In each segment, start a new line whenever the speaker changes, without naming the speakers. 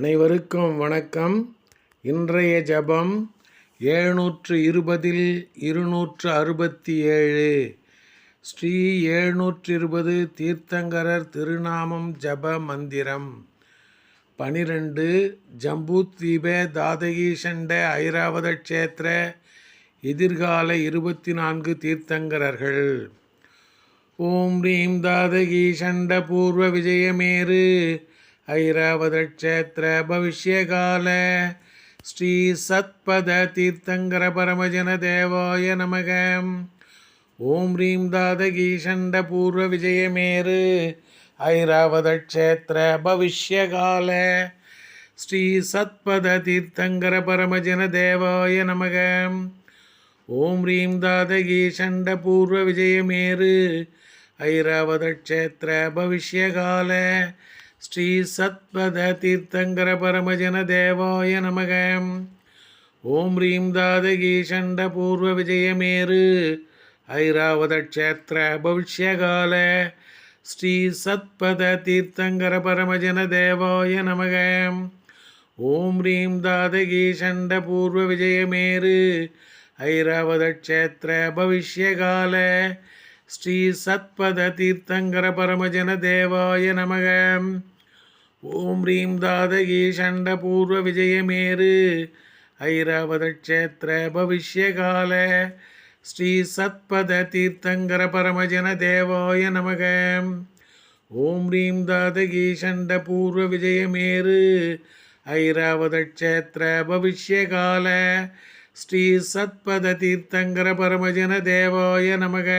அனைவருக்கும் வணக்கம். இன்றைய ஜபம் எழுநூற்று இருபதில் இருநூற்று அறுபத்தி ஏழு ஸ்ரீ எழுநூற்று இருபது தீர்த்தங்கரர் திருநாமம் ஜப மந்திரம். பனிரெண்டு ஜம்பூத்வீபே தாதகீஷண்ட ஐராவத க்ஷேத்திர எதிர்கால இருபத்தி நான்கு தீர்த்தங்கரர்கள். ஓம் ரீம் தாதகீஷண்ட பூர்வ விஜயமேரு ஐராவதக்ஷேத்திர பவிஷ்யகால ஸ்ரீ சத்பத தீர்த்தங்கர பரமஜன தேவாய நமக. ஓம் ரீம் தாதகீஷண்ட பூர்வ விஜயமேரு ஐராவதக்ஷேத்திர பவிஷ்யகால ஸ்ரீ சத்பத தீர்த்தங்கர பரமஜன தேவாய நமக. ஓம் ரீம் தாதகீஷண்ட பூர்வ விஜயமேரு ஐராவதக்ஷேத்திர பவிஷ்யகால ஸ்ரீ சத்பத தீர்த்தங்கர பரமஜன தேவாய நமக. ஓம் ரீம் தாதகீஷண்ட பூர்வ விஜயமேரு ஐராவதக்ஷேத்திர பவிஷ்யகால. ஸ்ரீ சத்பத தீர்த்தங்கர பரமஜன தேவாய நமக. ஓம் ரீம் தாதகீஷண்ட பூர்வ விஜயமேரு ஐராவதக்ஷேத்திர பவிஷ்யகால. ஸ்ரீ சத்பத தீர்த்தங்கர பரமஜன தேவாய நமக. ஓம் ரீம் தாதகி சண்ட பூர்வ விஜயமேரு ஐராவதக்ஷேத்திர பவிஷ்யகால. ஸ்ரீ சத்பத தீர்த்தங்கர பரமஜன தேவாய நமக. ஓம் ரீம் தாதகி சண்ட பூர்வ விஜயமேரு ஐராவதக்ஷேத்திர பவிஷ்யகால. ஸ்ரீ சத்பத தீர்த்தங்கர பரமஜன தேவாய நமக.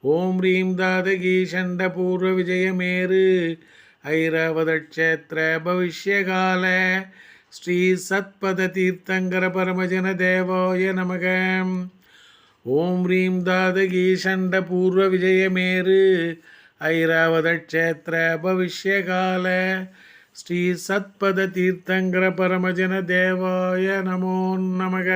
ஓம் ரீம் தாதகீஷண்ட பூர்வ விஜயமேரு ஐராவதக்ஷேத்திர பவிஷ்யகால. ஸ்ரீ சத்பத தீர்த்தங்கர பரமஜன தேவாய நமக. ஓம் ரீம் தாதகீஷண்ட பூர்வ விஜயமேரு ஐராவதக்ஷேத்திர பவிஷ்யகால. ஸ்ரீ சத்பத தீர்த்தங்கர பரமஜன தேவாய நமோ நமக.